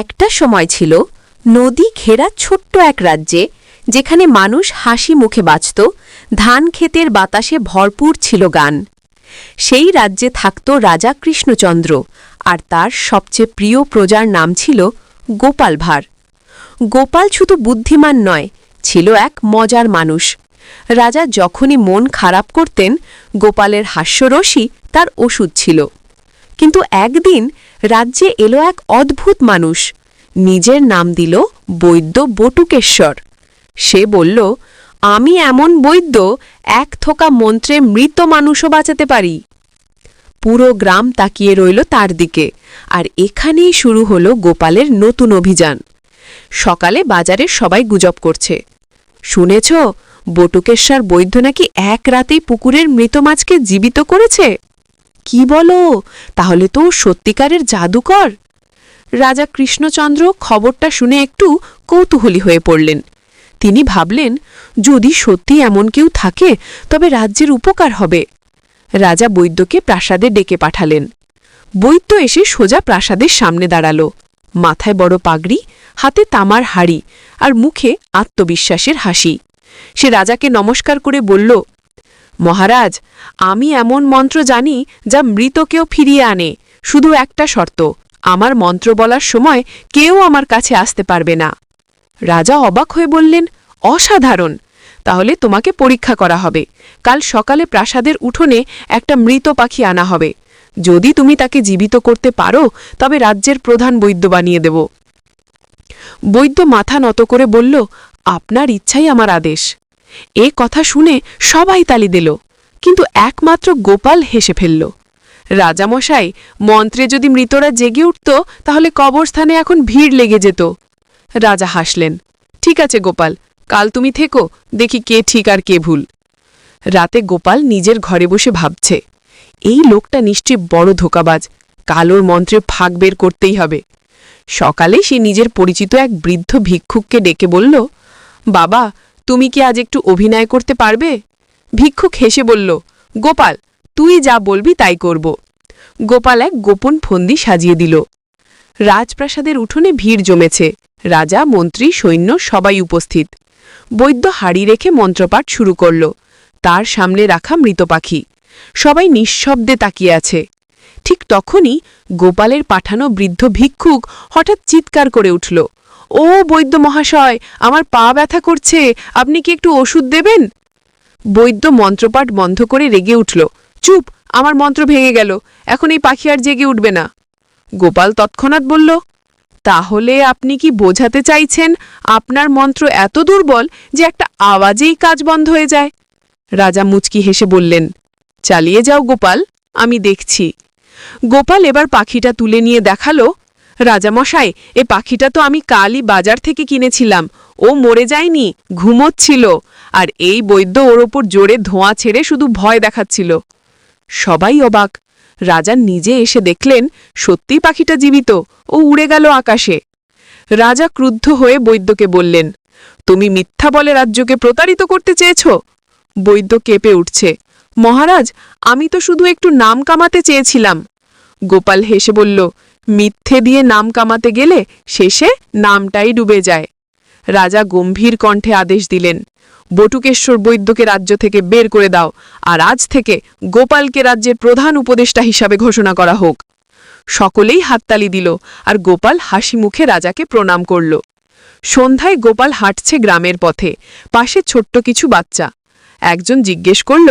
একটা সময় ছিল, নদী ঘেরা ছোট্ট এক রাজ্যে, যেখানে মানুষ হাসি মুখে বাঁচত, ধান ক্ষেতের বাতাসে ভরপুর ছিল গান। সেই রাজ্যে থাকত রাজা কৃষ্ণচন্দ্র, আর তার সবচেয়ে প্রিয় প্রজার নাম ছিল গোপাল ভাঁড়। গোপাল শুধু বুদ্ধিমান নয়, ছিল এক মজার মানুষ। রাজা যখনই মন খারাপ করতেন, গোপালের হাস্যরসী তার ওষুধ ছিল। কিন্তু একদিন রাজ্যে এলো এক অদ্ভুত মানুষ। নিজের নাম দিল বৈদ্য বটুকেশ্বর। সে বলল, আমি এমন বৈদ্য, এক থোকা মন্ত্রে মৃত মানুষও বাঁচাতে পারি। পুরো গ্রাম তাকিয়ে রইল তার দিকে, আর এখানেই শুরু হলো গোপালের নতুন অভিযান। সকালে বাজারে সবাই গুজব করছে। শুনেছ, বটুকেশ্বর বৈদ্য নাকি এক রাতেই পুকুরের মৃত মাছকে জীবিত করেছে? কি বলো? তাহলে তো সত্যিকারের জাদুকর। রাজা কৃষ্ণচন্দ্র খবরটা শুনে একটু কৌতূহলী হয়ে পড়লেন। তিনি ভাবলেন, যদি সত্যি এমন কেউ থাকে, তবে রাজ্যের উপকার হবে। রাজা বৈদ্যকে প্রাসাদে ডেকে পাঠালেন। বৈদ্য এসে সোজা প্রাসাদের সামনে দাঁড়াল। মাথায় বড় পাগড়ি, হাতে তামার হাড়ি আর মুখে আত্মবিশ্বাসের হাসি। সে রাজাকে নমস্কার করে বলল মহারাজ, আমি এমন মন্ত্র জানি যা মৃতকেও ফিরিয়ে আনে, শুধু একটা শর্ত, আমার মন্ত্র বলার সময় কেউ আমার কাছে আসতে পারবে না। রাজা অবাক হয়ে বললেন, অসাধারণ! তাহলে তোমাকে পরীক্ষা করা হবে, কাল সকালে প্রাসাদের উঠোনে একটা মৃত পাখি আনা হবে। যদি তুমি তাকে জীবিত করতে পারো, তবে রাজ্যের প্রধান বৈদ্য বানিয়ে দেব। বৈদ্য মাথা নত করে বলল, আপনার ইচ্ছাই আমার আদেশ। এ কথা শুনে সবাই তালি দিল, কিন্তু একমাত্র গোপাল হেসে ফেলল। রাজামশাই, মন্ত্রে যদি মৃতরা জেগে উঠত, তাহলে কবরস্থানে এখন ভিড় লেগে যেত। রাজা হাসলেন, ঠিক আছে গোপাল, কাল তুমি থেকো, দেখি কে ঠিক আর কে ভুল। রাতে গোপাল নিজের ঘরে বসে ভাবছে, এই লোকটা নিশ্চয় বড় ধোকাবাজ, কালোর মন্ত্রে ফাঁক বের করতেই হবে। সকালে সে নিজের পরিচিত এক বৃদ্ধ ভিক্ষুককে ডেকে বলল, বাবা তুমি কি আজ একটু অভিনয় করতে পারবে? ভিক্ষুক হেসে বলল, গোপাল, তুই যা বলবি তাই করব। গোপাল এক গোপন ফন্দি সাজিয়ে দিল। রাজপ্রাসাদের উঠোনে ভিড় জমেছে। রাজা, মন্ত্রী, সৈন্য সবাই উপস্থিত। বৈদ্য হাড়ি রেখে মন্ত্রপাঠ শুরু করল। তার সামনে রাখা মৃত পাখি। সবাই নিঃশব্দে তাকিয়ে আছে। ঠিক তখনই গোপালের পাঠানো বৃদ্ধ ভিক্ষুক হঠাৎ চিৎকার করে উঠল। ও বৈদ্য মহাশয়, আমার পা ব্যথা করছে, আপনি কি একটু ওষুধ দেবেন? বৈদ্য মন্ত্রপাঠ বন্ধ করে রেগে উঠল। চুপ, আমার মন্ত্র ভেঙে গেল, এখন এই পাখি আর জেগে উঠবে না। গোপাল তৎক্ষণাৎ বলল, তাহলে আপনি কি বোঝাতে চাইছেন আপনার মন্ত্র এত দুর্বল যে একটা আওয়াজেই কাজ বন্ধ হয়ে যায়? রাজা মুচকি হেসে বললেন, চালিয়ে যাও গোপাল, আমি দেখছি। গোপাল এবার পাখিটা তুলে নিয়ে দেখাল রাজামশাই, এ পাখিটা তো আমি কালই বাজার থেকে কিনেছিলাম। ও মরে যায়নি, ঘুমোচ্ছিল। আর এই বৈদ্য ওর ওপর জোরে ধোঁয়া ছেড়ে শুধু ভয় দেখাচ্ছিল। সবাই অবাক। রাজা নিজে এসে দেখলেন সত্যি পাখিটা জীবিত। ও উড়ে গেল আকাশে। রাজা ক্রুদ্ধ হয়ে বৈদ্যকে বললেন, তুমি মিথ্যা বলে রাজ্যকে প্রতারিত করতে চেয়েছ? বৈদ্য কেঁপে উঠছে, মহারাজ, আমি তো শুধু একটু নাম কামাতে চেয়েছিলাম। গোপাল হেসে বলল মিথ্যে দিয়ে নাম কামাতে গেলে শেষে নামটাই ডুবে যায়। রাজা গম্ভীর কণ্ঠে আদেশ দিলেন, বটুকেশ্বর বৈদ্যকে রাজ্য থেকে বের করে দাও, আর আজ থেকে গোপালকে রাজ্যের প্রধান উপদেষ্টা হিসাবে ঘোষণা করা হোক। সকলেই হাততালি দিল, আর গোপাল হাসি মুখে রাজাকে প্রণাম করল। সন্ধ্যায় গোপাল হাঁটছে গ্রামের পথে, পাশে ছোট্ট কিছু বাচ্চা। একজন জিজ্ঞেস করল,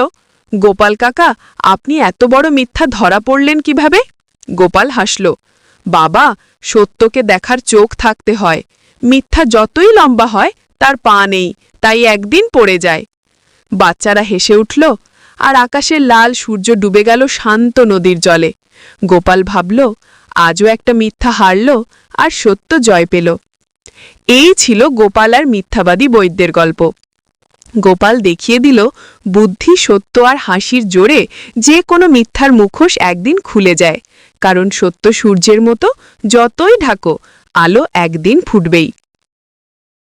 গোপাল কাকা, আপনি এত বড় মিথ্যা ধরা পড়লেন কীভাবে? গোপাল হাসল বাবা, সত্যকে দেখার চোখ থাকতে হয়। মিথ্যা যতই লম্বা হয়, তার পা নেই, তাই একদিন পড়ে যায়। বাচ্চারা হেসে উঠল, আর আকাশের লাল সূর্য ডুবে গেল শান্ত নদীর জলে। গোপাল ভাবল, আজও একটা মিথ্যা হারল, আর সত্য জয় পেল। এই ছিল গোপাল আর মিথ্যাবাদী বৈদ্যের গল্প। গোপাল দেখিয়ে দিল, বুদ্ধি সত্য আর হাসির জোরে যে কোনো মিথ্যার মুখোশ একদিন খুলে যায়। কারণ সত্য সূর্যের মতো যতই ঢাকো আলো একদিন ফুটবেই।